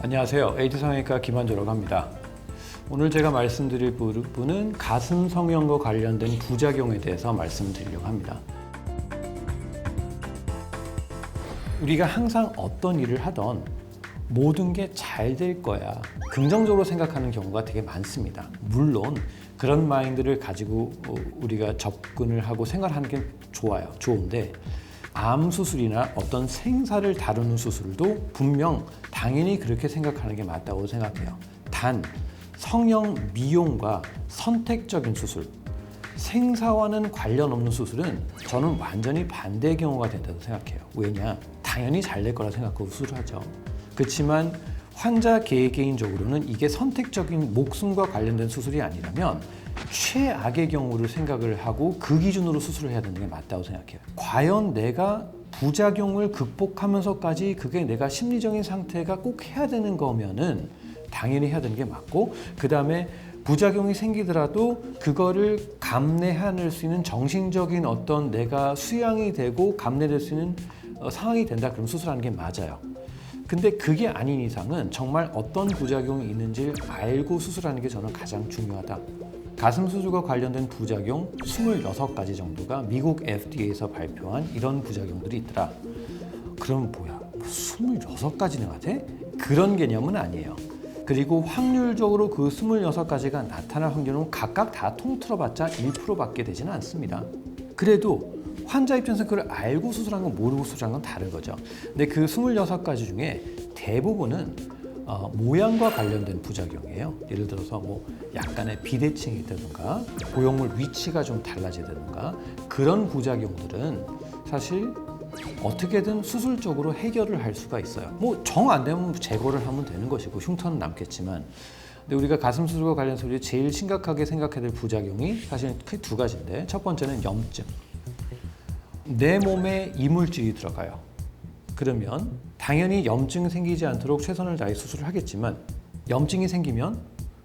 안녕하세요. 에이드 성형외과 김한조라고 합니다. 오늘 제가 말씀드릴 부분은 가슴 성형과 관련된 부작용에 대해서 말씀드리려고 합니다. 우리가 항상 어떤 일을 하던 모든 게 잘 될 거야. 긍정적으로 생각하는 경우가 되게 많습니다. 물론 그런 마인드를 가지고 어, 우리가 접근을 하고 생활하는 게 좋아요. 좋은데 암 수술이나 어떤 생사를 다루는 수술도 분명 당연히 그렇게 생각하는 게 맞다고 생각해요. 단 성형 미용과 선택적인 수술, 생사와는 관련 없는 수술은 저는 완전히 반대의 경우가 된다고 생각해요. 왜냐? 당연히 잘 될 거라 생각하고 수술하죠. 그렇지만 환자 개개인적으로는 이게 선택적인 목숨과 관련된 수술이 아니라면 최악의 경우를 생각을 하고 그 기준으로 수술을 해야 되는 게 맞다고 생각해요. 과연 내가 부작용을 극복하면서까지 그게 내가 심리적인 상태가 꼭 해야 되는 거면은 당연히 해야 되는 게 맞고 그 다음에 부작용이 생기더라도 그거를 감내할 수 있는 정신적인 어떤 내가 수양이 되고 감내될 수 있는 어, 상황이 된다 그럼 수술하는 게 맞아요. 근데 그게 아닌 이상은 정말 어떤 부작용이 있는지를 알고 수술하는 게 저는 가장 중요하다. 가슴 수술과 관련된 부작용 26가지 정도가 미국 FDA에서 발표한 이런 부작용들이 있더라. 그럼 뭐야? 26가지나 돼? 그런 개념은 아니에요. 그리고 확률적으로 그 26가지가 나타날 확률은 각각 다 통틀어봤자 1%밖에 되지는 않습니다. 그래도 환자 입장에서 그걸 알고 수술한 건 모르고 수술한 건 다른 거죠. 근데 그 26가지 중에 대부분은 어, 모양과 관련된 부작용이에요. 예를 들어서 뭐 약간의 비대칭이 있다든가 보형물 위치가 좀 달라지다든가 그런 부작용들은 사실 어떻게든 수술적으로 해결을 할 수가 있어요. 뭐 정 안 되면 제거를 하면 되는 것이고 흉터는 남겠지만 근데 우리가 가슴 수술과 관련 수술이 제일 심각하게 생각해야 될 부작용이 사실 크게 두 가지인데 첫 번째는 염증. 내 몸에 이물질이 들어가요. 그러면 당연히 염증이 생기지 않도록 최선을 다해 수술을 하겠지만 염증이 생기면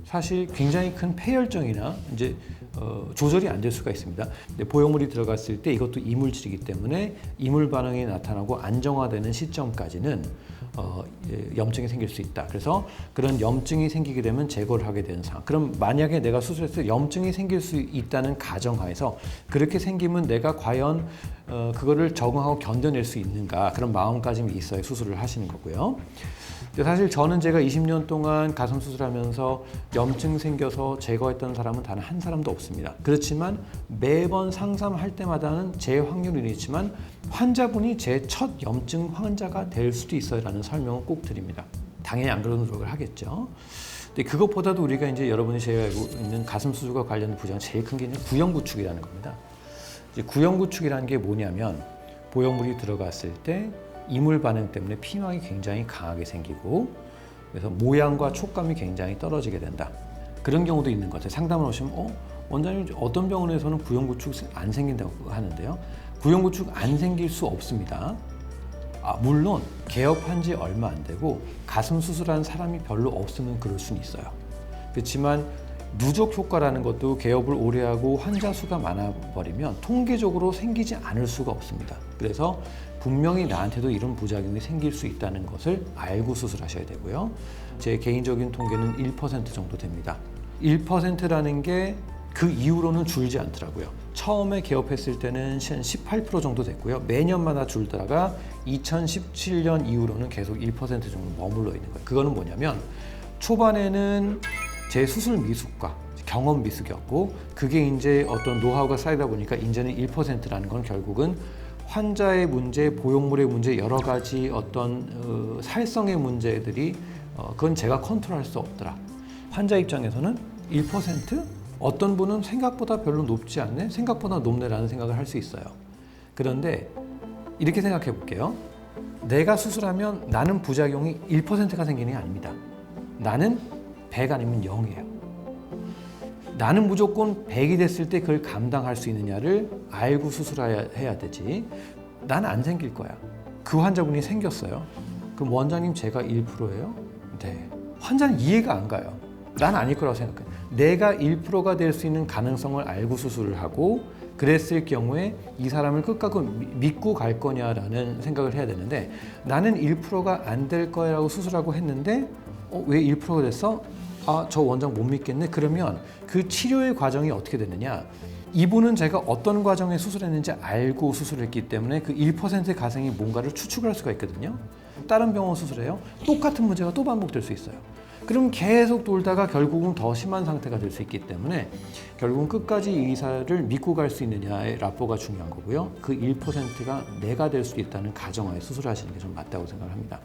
사실 굉장히 큰 폐혈증이나 이제 어, 조절이 안 될 수가 있습니다. 근데 보형물이 들어갔을 때 이것도 이물질이기 때문에 이물 반응이 나타나고 안정화되는 시점까지는 어, 예, 염증이 생길 수 있다. 그래서 그런 염증이 생기게 되면 제거를 하게 되는 상황. 그럼 만약에 내가 수술해서 염증이 생길 수 있다는 가정하에서 그렇게 생기면 내가 과연 어, 그거를 적응하고 견뎌낼 수 있는가 그런 마음가짐이 있어야 수술을 하시는 거고요. 사실 저는 제가 20년 동안 가슴 수술하면서 염증 생겨서 제거했던 사람은 단 한 사람도 없습니다. 그렇지만 매번 상담할 때마다는 제 확률은 있지만 환자분이 제 첫 염증 환자가 될 수도 있어요라는 설명을 꼭 드립니다. 당연히 안 그런 노력을 하겠죠. 근데 그것보다도 우리가 이제 여러분이 제가 알고 있는 가슴 수술과 관련된 부장 제일 큰 게 구형 구축이라는 겁니다. 이제 구형 구축이라는 게 뭐냐면 보형물이 들어갔을 때 이물 반응 때문에 피막이 굉장히 강하게 생기고 그래서 모양과 촉감이 굉장히 떨어지게 된다. 그런 경우도 있는 것 같아요. 상담을 오시면 어? 원장님 어떤 병원에서는 구형구축 안 생긴다고 하는데요. 구형구축 안 생길 수 없습니다. 아, 물론 개업한 지 얼마 안 되고 가슴 수술한 사람이 별로 없으면 그럴 수는 있어요. 그렇지만 누적 효과라는 것도 개업을 오래 하고 환자 수가 많아 버리면 통계적으로 생기지 않을 수가 없습니다. 그래서 분명히 나한테도 이런 부작용이 생길 수 있다는 것을 알고 수술하셔야 되고요. 제 개인적인 통계는 1% 정도 됩니다. 1%라는 게 그 이후로는 줄지 않더라고요. 처음에 개업했을 때는 한18% 정도 됐고요. 매년마다 줄다가 2017년 이후로는 계속 1% 정도 머물러 있는 거예요. 그거는 뭐냐면 초반에는 제 수술 미숙과 경험 미숙이었고 그게 이제 어떤 노하우가 쌓이다 보니까 이제는 1%라는 건 결국은 환자의 문제, 보형물의 문제, 여러 가지 어떤 어, 살성의 문제들이 어, 그건 제가 컨트롤할 수 없더라. 환자 입장에서는 1% 어떤 분은 생각보다 별로 높지 않네, 생각보다 높네라는 생각을 할 수 있어요. 그런데 이렇게 생각해 볼게요. 내가 수술하면 나는 부작용이 1%가 생기는 게 아닙니다. 나는 100 아니면 0이에요. 나는 무조건 100이 됐을 때 그걸 감당할 수 있느냐를 알고 수술해야 해야 되지. 난 안 생길 거야. 그 환자분이 생겼어요. 그럼 원장님 제가 1%예요? 네. 환자는 이해가 안 가요. 난 아닐 거라고 생각해. 내가 1%가 될 수 있는 가능성을 알고 수술을 하고 그랬을 경우에 이 사람을 끝까지 미- 믿고 갈 거냐라는 생각을 해야 되는데 나는 1%가 안 될 거라고 수술하고 했는데 어, 왜 1%가 됐어? 아, 저 원장 못 믿겠네. 그러면 그 치료의 과정이 어떻게 됐느냐? 이분은 제가 어떤 과정에 수술했는지 알고 수술했기 때문에 그 1%의 가생이 뭔가를 추측할 수가 있거든요. 다른 병원 수술해요. 똑같은 문제가 또 반복될 수 있어요. 그럼 계속 돌다가 결국은 더 심한 상태가 될 수 있기 때문에 결국은 끝까지 이 의사를 믿고 갈 수 있느냐의 라포가 중요한 거고요. 그 1%가 내가 될수 있다는 가정하에 수술하시는 게 좀 맞다고 생각을 합니다.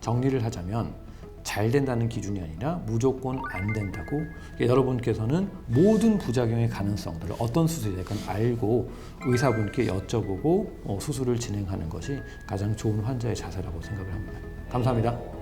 정리를 하자면 잘 된다는 기준이 아니라 무조건 안 된다고 여러분께서는 모든 부작용의 가능성들을 어떤 수술이 될건 알고 의사분께 여쭤보고 어, 수술을 진행하는 것이 가장 좋은 환자의 자세라고 생각을 합니다. 감사합니다.